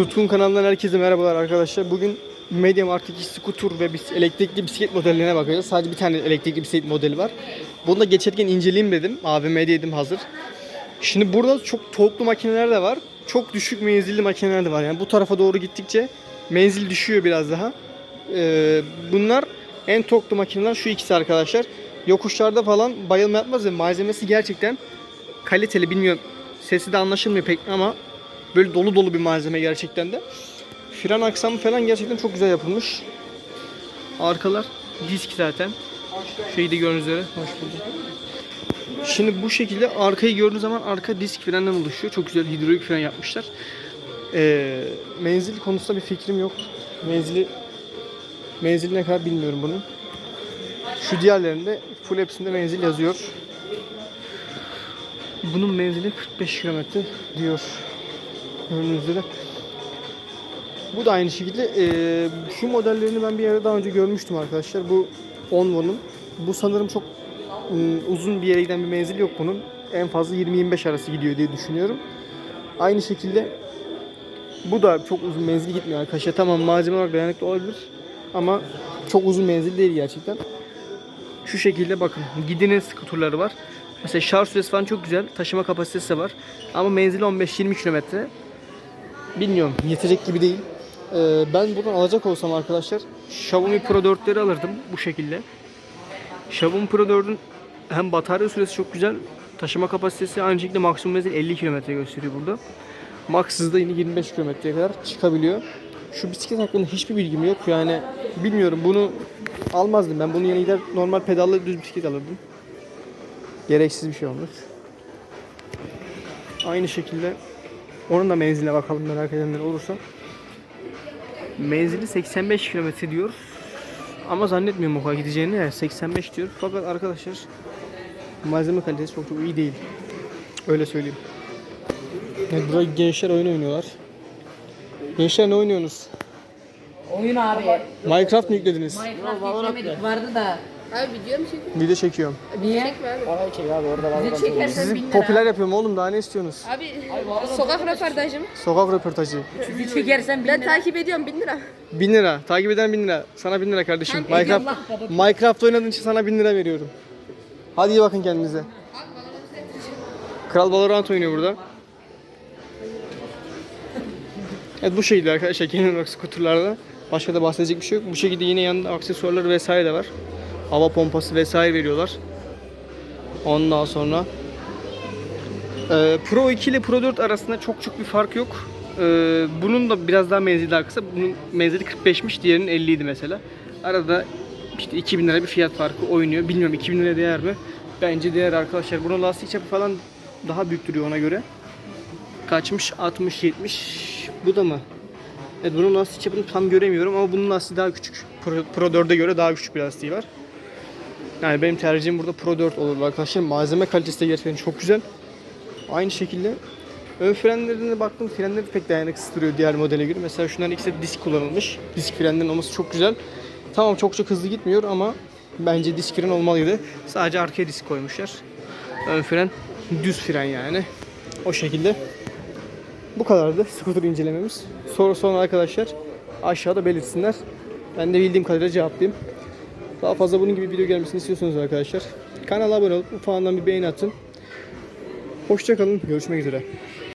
Tutkun kanalından herkese merhabalar arkadaşlar. Bugün MediaMarkt 2 scooter ve bis- elektrikli bisiklet modellerine bakacağız. Sadece bir tane elektrikli bisiklet modeli var. Bunu da geçerken inceleyeyim dedim. AVM'deydim hazır. Şimdi burada çok torklu makineler de var. Çok düşük menzilli makineler de var. Yani bu tarafa doğru gittikçe menzil düşüyor biraz daha. Ee, bunlar en torklu makineler şu ikisi arkadaşlar. Yokuşlarda falan bayılma yapmaz ve malzemesi gerçekten kaliteli bilmiyorum. Sesi de anlaşılmıyor pek ama böyle dolu dolu bir malzeme gerçekten de. Fren aksamı falan gerçekten çok güzel yapılmış. Arkalar disk zaten. Şeyi de gördüğünüz üzere. Hoş bulduk. Şimdi bu şekilde arkayı gördüğünüz zaman arka disk frenden oluşuyor. Çok güzel hidrolik fren yapmışlar. Ee, menzil konusunda bir fikrim yok. Menzili menzili ne kadar bilmiyorum bunun. Şu diğerlerinde full hepsinde menzil yazıyor. Bunun menzili 45 kilometre diyor. Gördüğünüz üzere. Bu da aynı şekilde. Ee, şu modellerini ben bir yere daha önce görmüştüm arkadaşlar. Bu Onvo'nun. Bu sanırım çok uzun bir yere giden bir menzil yok bunun. En fazla 20-25 arası gidiyor diye düşünüyorum. Aynı şekilde bu da çok uzun menzil gitmiyor arkadaşlar. Tamam malzeme olarak dayanıklı olabilir. Ama çok uzun menzil değil gerçekten. Şu şekilde bakın. Gidinin skuturları var. Mesela şarj süresi falan çok güzel. Taşıma kapasitesi var. Ama menzili 15-20 kilometre. Bilmiyorum. Yetecek gibi değil. Ee, ben buradan alacak olsam arkadaşlar Xiaomi Pro 4'leri alırdım bu şekilde. Xiaomi Pro 4'ün hem batarya süresi çok güzel. Taşıma kapasitesi aynı şekilde maksimum menzil 50 kilometre gösteriyor burada. Max hızda yine 25 kilometreye kadar çıkabiliyor. Şu bisiklet hakkında hiçbir bilgim yok. Yani bilmiyorum bunu almazdım ben. Bunun yerine gider normal pedallı düz bisiklet alırdım. Gereksiz bir şey olmuş. Aynı şekilde onun da menziline bakalım merak edenler olursa. Menzili 85 kilometre diyor. Ama zannetmiyorum o kadar gideceğini. Yani 85 diyor. Fakat arkadaşlar malzeme kalitesi çok çok iyi değil. Öyle söyleyeyim. Evet, burada gençler oyun oynuyorlar. Gençler ne oynuyorsunuz? Oyun abi. Minecraft mı yüklediniz? Minecraft yüklemedik vardı da. Abi video mu çekiyorsun? Video çekiyorum. Niye? Çekme abi. Bizi çekersen Sizi bin lira. popüler yapıyorum oğlum daha ne istiyorsunuz? Abi sokak röportajım. Sokak röportajı. Bizi çekersen bin Ben lira. takip ediyorum 1000 lira. 1000 lira. Takip eden 1000 lira. Sana 1000 lira kardeşim. Tamam, Minecraft. Minecraft oynadığın için sana 1000 lira veriyorum. Hadi iyi bakın kendinize. Kral Valorant oynuyor burada. Evet bu şekilde arkadaşlar genel olarak skuterlarda. Başka da bahsedecek bir şey yok. Bu şekilde yine yanında aksesuarları vesaire de var. Hava pompası vesaire veriyorlar. Ondan sonra ee, Pro 2 ile Pro 4 arasında çok çok bir fark yok. Ee, bunun da biraz daha menzili daha kısa. Bunun menzili 45'miş, diğerinin 50 idi mesela. Arada işte 2000 lira bir fiyat farkı oynuyor. Bilmiyorum 2000 lira değer mi? Bence değer arkadaşlar. Bunun lastik çapı falan daha büyük duruyor ona göre. Kaçmış? 60 70. Bu da mı? Evet bunun lastik çapını tam göremiyorum ama bunun lastiği daha küçük. Pro, Pro 4'e göre daha küçük bir lastiği var. Yani benim tercihim burada Pro 4 olur arkadaşlar. Malzeme kalitesi de gerçekten çok güzel. Aynı şekilde ön frenlerine baktım frenleri pek dayanıksız duruyor diğer modele göre. Mesela şunların ikisi disk kullanılmış. Disk frenlerin olması çok güzel. Tamam çok çok hızlı gitmiyor ama bence disk fren olmalıydı. Sadece arkaya disk koymuşlar. Ön fren düz fren yani. O şekilde. Bu kadardı scooter incelememiz. Soru sonra arkadaşlar aşağıda belirtsinler. Ben de bildiğim kadarıyla cevaplayayım. Daha fazla bunun gibi video gelmesini istiyorsanız arkadaşlar kanala abone olup ufağından bir beğeni atın. Hoşçakalın. Görüşmek üzere.